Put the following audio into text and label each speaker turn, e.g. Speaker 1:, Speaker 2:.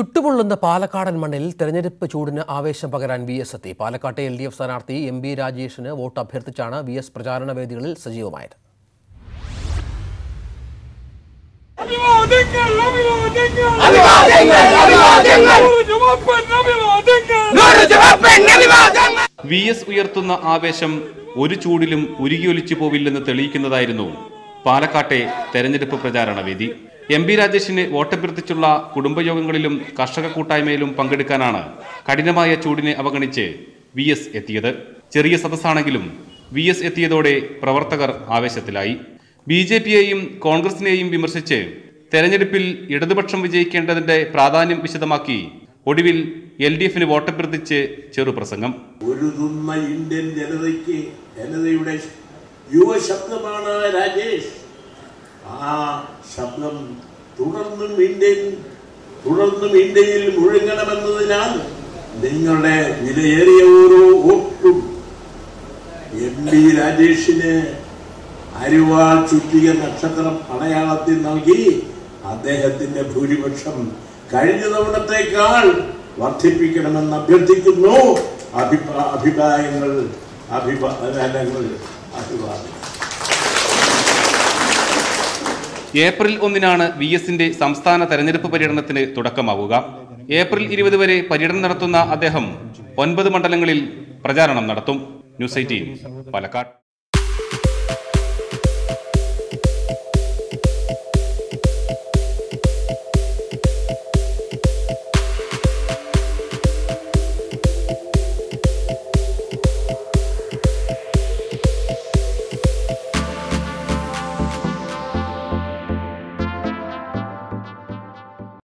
Speaker 1: ചുട്ടുപൊള്ളുന്ന പാലക്കാടൻ മണ്ണിൽ തെരഞ്ഞെടുപ്പ് ചൂടിന് ആവേശം പകരാൻ വി എസ് എത്തി. പാലക്കാട്ടെ എൽ ഡി എഫ് സ്ഥാനാർത്ഥി എം ബി രാജേഷിന് വോട്ട് അഭ്യർത്ഥിച്ചാണ് വി എസ് പ്രചാരണ വേദികളിൽ സജീവമായത്.
Speaker 2: വി എസ് ഉയർത്തുന്ന ആവേശം ഒരു ചൂടിലും ഉരുകിയൊലിച്ചു പോവില്ലെന്ന് തെളിയിക്കുന്നതായിരുന്നു പാലക്കാട്ടെ തെരഞ്ഞെടുപ്പ് പ്രചാരണ വേദി. എം പി രാജേഷിന് വോട്ടഭ്യർത്ഥിച്ചുള്ള കുടുംബയോഗങ്ങളിലും കർഷക കൂട്ടായ്മയിലും പങ്കെടുക്കാനാണ് കഠിനമായ ചൂടിനെ അവഗണിച്ച് വി എസ് എത്തിയത്. ചെറിയ സദസ്സാണെങ്കിലും വി എസ് എത്തിയതോടെ പ്രവർത്തകർ ആവേശത്തിലായി. ബി ജെ പിയെയും കോൺഗ്രസിനെയും വിമർശിച്ച് തെരഞ്ഞെടുപ്പിൽ ഇടതുപക്ഷം വിജയിക്കേണ്ടതിന്റെ പ്രാധാന്യം വിശദമാക്കി ഒടുവിൽ എൽ ഡി എഫിന് വോട്ടഭ്യർത്ഥിച്ച് ചെറുപ്രസംഗം
Speaker 3: ഒരു ഇന്ത്യൻ ജനതയ്ക്ക് ജനതയുടെ യുവശബ്ദമാണ് രാജേഷ്. ആ ശബ്ദം തുടർന്നും ഇന്ത്യൻ തുടർന്നും ഇന്ത്യയിൽ മുഴങ്ങണമെന്നതിനാൽ നിങ്ങളുടെ വിലയേറിയ ഓരോ വോട്ടും എം പി രാജേഷിന് അരിവാൾ ചുറ്റിയ നക്ഷത്രം അടയാളത്തിൽ നൽകി അദ്ദേഹത്തിന്റെ ഭൂരിപക്ഷം കഴിഞ്ഞ തവണത്തേക്കാൾ വർദ്ധിപ്പിക്കണമെന്ന് അഭ്യർത്ഥിക്കുന്നു. അഭിപ്രാ അഭിപ്രായങ്ങൾ അഭിപ്രായങ്ങൾ അഭിവാദം
Speaker 2: ഏപ്രിൽ ഒന്നിനാണ് വി എസിന്റെ സംസ്ഥാന തെരഞ്ഞെടുപ്പ് പര്യടനത്തിന് തുടക്കമാവുക. ഏപ്രിൽ ഇരുപത് വരെ പര്യടനം നടത്തുന്ന അദ്ദേഹം ഒൻപത് മണ്ഡലങ്ങളിൽ പ്രചാരണം നടത്തും. News eighteen Palakkad.